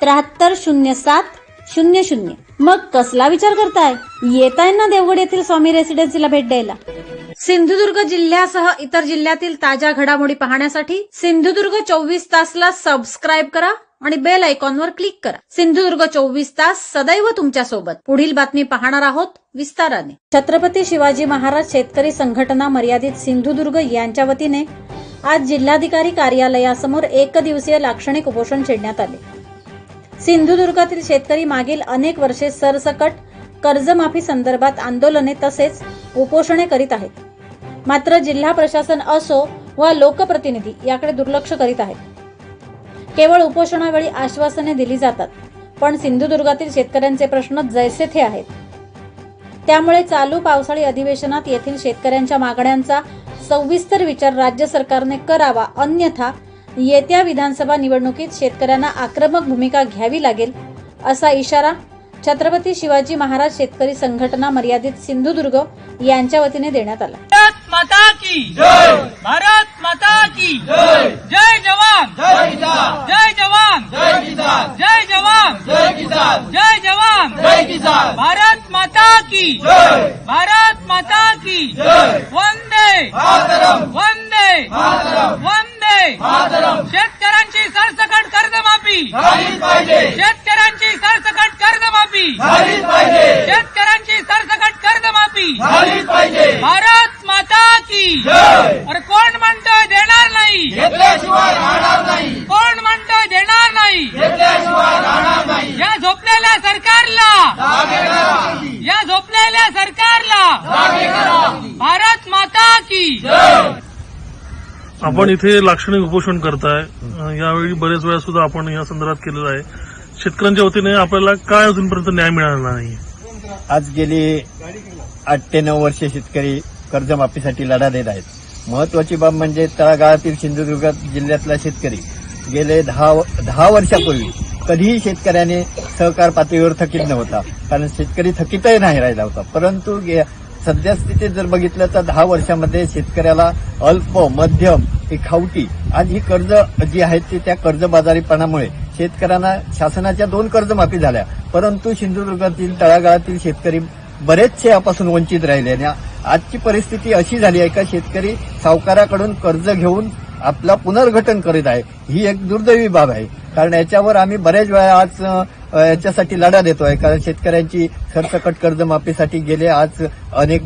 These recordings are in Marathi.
त्र्याहत्तर शून्य सात शून्य शून्य. मग कसला विचार करताय? येताय ना देवगड येथील स्वामी रेसिडेन्सीला भेट द्यायला. सिंधुदुर्ग जिल्ह्यासह इतर जिल्ह्यातील ताज्या घडामोडी पाहण्यासाठी सिंधुदुर्ग चोवीस तासला सबस्क्राईब करा आणि बेल आयकॉनवर क्लिक करा. सिंधुदुर्ग चोवीस तास सदैव तुमच्यासोबत पुढील बातमी पाहणार आहोत विस्ताराने. छत्रपती शिवाजी महाराज शेतकरी संघटना मर्यादित सिंधुदुर्ग यांच्या वतीने आज जिल्हाधिकारी कार्यालयासमोर एक दिवसीय लाक्षणिक उपोषण छेडण्यात आले. सिंधुदुर्गातील शेतकरी मागील अनेक वर्षे सरसकट कर्जमाफी संदर्भात आंदोलने तसेच उपोषणे करीत आहेत. मात्र जिल्हा प्रशासन असो व लोकप्रतिनिधी याकडे दुर्लक्ष करीत आहेत. केवळ उपोषणावेळी आश्वासने दिली जातात पण सिंधुदुर्गातील शेतकऱ्यांचे प्रश्न जैसे थे आहेत. त्यामुळे चालू पावसाळी अधिवेशनात येथील शेतकऱ्यांच्या मागण्यांचा सविस्तर विचार राज्य सरकारने करावा अन्यथा येत्या विधानसभा निवडणुकीत शेतकऱ्यांना आक्रमक भूमिका घ्यावी लागेल असा इशारा छत्रपती शिवाजी महाराज शेतकरी संघटना मर्यादित सिंधुदुर्ग यांच्या वतीने देण्यात आला. भारत माता की जय! भारत माता की जय! जय जवान! जय किसान! जय जवान! जय किसान! जय जवान! जय किसान! जय जवान! जय किसान! भारत माता की जय! भारत माता की जय! वंदे मातरम वंदे मातरम वंदे मातरम शेतकऱ्यांची सरसकट कर्जमाफी झालीच पाहिजे. शेतकऱ्यांची सरसकट कर्जमाफी. झालीच पाहिजे. शेतकऱ्यांची सरसकट कर्जमाफी. झालीच पाहिजे. भारत माता की अरे कोण म्हणतोय देणार नाही? घेतल्याशिवाय राहणार नाही. कोण म्हणतोय देणार नाही? घेतल्याशिवाय राहणार नाही. या झोपलेल्या सरकारला या झोपलेल्या सरकारला भारत माता की जय आपण इथे लाक्षणिक उपोषण करताय. यावेळी बरेच वेळा सुद्धा आपण या संदर्भात केलेलं आहे. शेतकऱ्यांच्या वतीने आपल्याला काय अजूनपर्यंत न्याय मिळाला नाही? आज गेली आठ ते नऊ वर्ष शेतकरी कर्जमाफीसाठी लढा देत आहेत. महत्वाची बाब म्हणजे तळागाळातील सिंधुदुर्ग जिल्ह्यातला शेतकरी गेले दहा दहा वर्षापूर्वी कधीही शेतकऱ्याने सहकार पातळीवर थकीत नव्हता. कारण शेतकरी थकीतही नाही राहिला होता. परंतु सद्यस्थितीत जर बघितलं तर दहा वर्षामध्ये शेतकऱ्याला अल्प मध्यम ही खावटी आज ही कर्ज जी आहेत ती त्या कर्जबाजारीपणामुळे शेतकऱ्यांना शासनाच्या दोन कर्जमाफी झाल्या. परंतु सिंधुदुर्गातील तळागाळातील शेतकरी बरेचसे यापासून वंचित राहिले आणि आजची परिस्थिती अशी झाली आहे का शेतकरी सावकाराकडून कर्ज घेऊन आपला पुनर्गठन करीत आहे ही एक दुर्दैवी बाब आहे. कारण याच्यावर आम्ही बरेच वेळा आज याच्यासाठी लढा देतोय. कारण शेतकऱ्यांची सरसकट कर्जमाफीसाठी गेले आज अनेक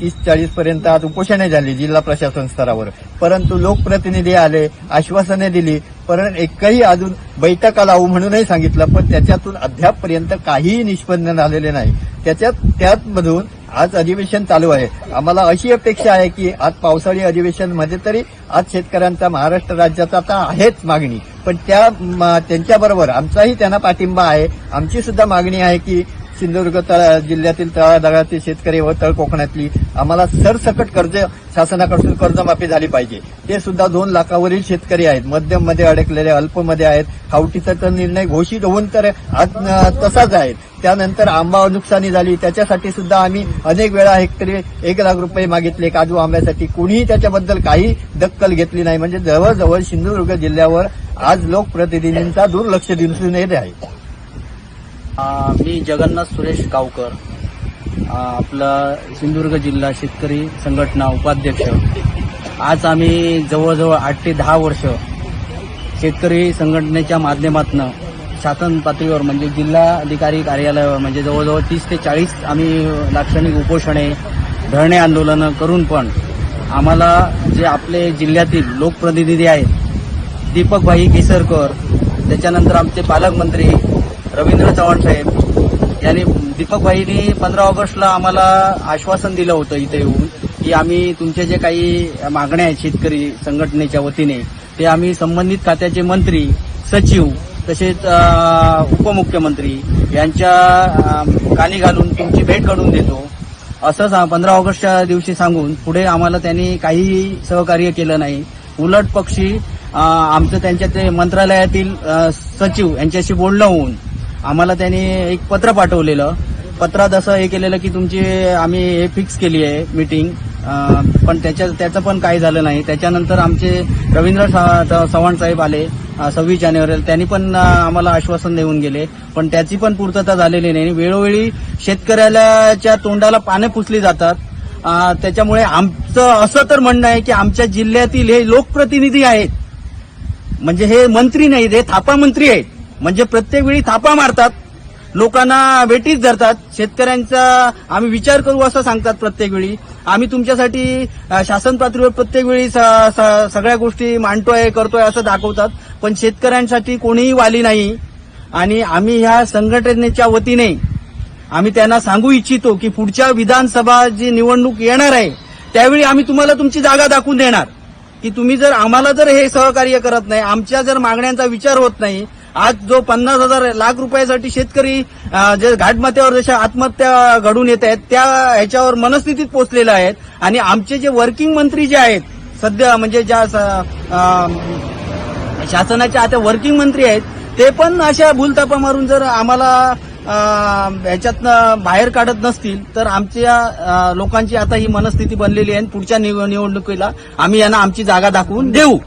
तीस चाळीस पर्यंत आज उपोषणे झाली जिल्हा प्रशासन स्तरावर. परंतु लोकप्रतिनिधी आले आश्वासने दिली परंतु एकही अजून बैठका लावू म्हणूनही सांगितलं पण त्याच्यातून अद्यापपर्यंत काहीही निष्पन्न झालेले नाही. त्याच्यात त्यातमधून आज अधिवेशन चालू आहे. आम्हाला अशी अपेक्षा आहे की आज पावसाळी अधिवेशनमध्ये तरी आज शेतकऱ्यांचा महाराष्ट्र राज्याचा आता आहेच मागणी. पण त्या त्यांच्याबरोबर आमचाही त्यांना पाठिंबा आहे. आमची सुद्धा मागणी आहे की सिंधुदुर्ग तळा जिल्ह्यातील तळागाळातील शेतकरी व तळ कोकणातली आम्हाला सरसकट कर्ज शासनाकडून कर्जमाफी झाली पाहिजे. ते सुद्धा दोन लाखावरील शेतकरी आहेत. मध्यममध्ये अडकलेले अल्पमध्ये आहेत. खावटीचा तर निर्णय घोषित होऊन तर आज तसाच आहे. त्यानंतर आंबा नुकसानी झाली. त्याच्यासाठी सुद्धा आम्ही अनेक वेळा हेक्टरी एक लाख रुपये मागितले. काजू आंब्यासाठी कुणीही त्याच्याबद्दल काही दक्कल घेतली नाही. म्हणजे जवळजवळ सिंधुदुर्ग जिल्ह्यावर आज लोकप्रतिनिधींचा दुर्लक्ष दिसून येत आहे. मी जगन्नाथ सुरेश गावकर आपलं आपला सिंधुदुर्ग जिल्हा शेतकरी संघटना उपाध्यक्ष. आज आम्ही जवळजवळ आठ ते दहा वर्ष शेतकरी संघटनेच्या माध्यमातून शासन पातळीवर म्हणजे जिल्हाधिकारी कार्यालयावर म्हणजे जवळजवळ तीस ते चाळीस आम्ही लाक्षणिक उपोषणे धरणे आंदोलनं करून पण आम्हाला जे आपले जिल्ह्यातील लोकप्रतिनिधी आहेत दीपकभाई केसरकर त्याच्यानंतर आमचे पालकमंत्री रवींद्र चव्हाण साहेब यांनी दीपकभाईंनी पंधरा ऑगस्टला आम्हाला आश्वासन दिलं होतं इथे येऊन की आम्ही तुमच्या जे काही मागण्या आहेत शेतकरी संघटनेच्या वतीने ते आम्ही संबंधित खात्याचे मंत्री सचिव तसेच उपमुख्यमंत्री यांच्या कानी घालून तुमची भेट काढून देतो. असं पंधरा ऑगस्टच्या दिवशी सांगून पुढे आम्हाला त्यांनी काहीही सहकार्य केलं नाही. उलट पक्षी आमचं त्यांच्या ते मंत्रालयातील सचिव यांच्याशी बोलणं होऊन आम्हाला त्यांनी एक पत्र पाठवलेलं. पत्रात असं हे केलेलं की तुमची आम्ही हे फिक्स केली आहे मीटिंग पण त्याच्या त्याचं पण काही झालं नाही. त्याच्यानंतर आमचे रवींद्र सा- चव्हाण साहेब आले सव्वीस जानेवारीला. त्यांनी पण आम्हाला आश्वासन देऊन गेले. पण त्याची पण पूर्तता झालेली नाही. वेळोवेळी शेतकऱ्याच्या तोंडाला पाने पुसली जातात. त्याच्यामुळे आमचं असं तर म्हणणं आहे की आमच्या जिल्ह्यातील हे लोकप्रतिनिधी आहेत. म्हणजे हे मंत्री नाहीत हे थापा मंत्री आहेत. म्हणजे प्रत्येक वेळी थापा मारतात. लोकांना वेटीत धरतात. शेतकऱ्यांचा आम्ही विचार करू असं सांगतात प्रत्येक वेळी. आम्ही तुमच्यासाठी शासन पातळीवर प्रत्येक वेळी स- सगळ्या गोष्टी मांडतोय करतोय असं दाखवतात. पण शेतकऱ्यांसाठी कोणीही वाली नाही. आणि आम्ही ह्या संघटनेच्या वतीने आम्ही त्यांना सांगू इच्छितो की पुढच्या विधानसभा जी निवडणूक येणार आहे त्यावेळी आम्ही तुम्हाला तुमची जागा दाखवून देणार. की तुम्ही जर आम्हाला जर हे सहकार्य करत नाही आमच्या जर मागण्यांचा विचार होत नाही आज जो पन्नास हजार लाख रुपयासाठी शेतकरी जे घाटमाथ्यावर जशा आत्महत्या घडून येत आहेत त्या ह्याच्यावर मनस्थितीत पोचलेल्या आहेत आणि आमचे जे वर्किंग मंत्री जे आहेत सध्या म्हणजे ज्या स- शासनाच्या आता वर्किंग मंत्री आहेत ते पण अशा भूलतापा मारून जर आम्हाला ह्याच्यातनं बाहेर काढत नसतील तर आमच्या लोकांची आता ही मनस्थिती बनलेली आहे आणि पुढच्या निव- निवडणुकीला आम्ही यांना आमची जागा दाखवून देऊ.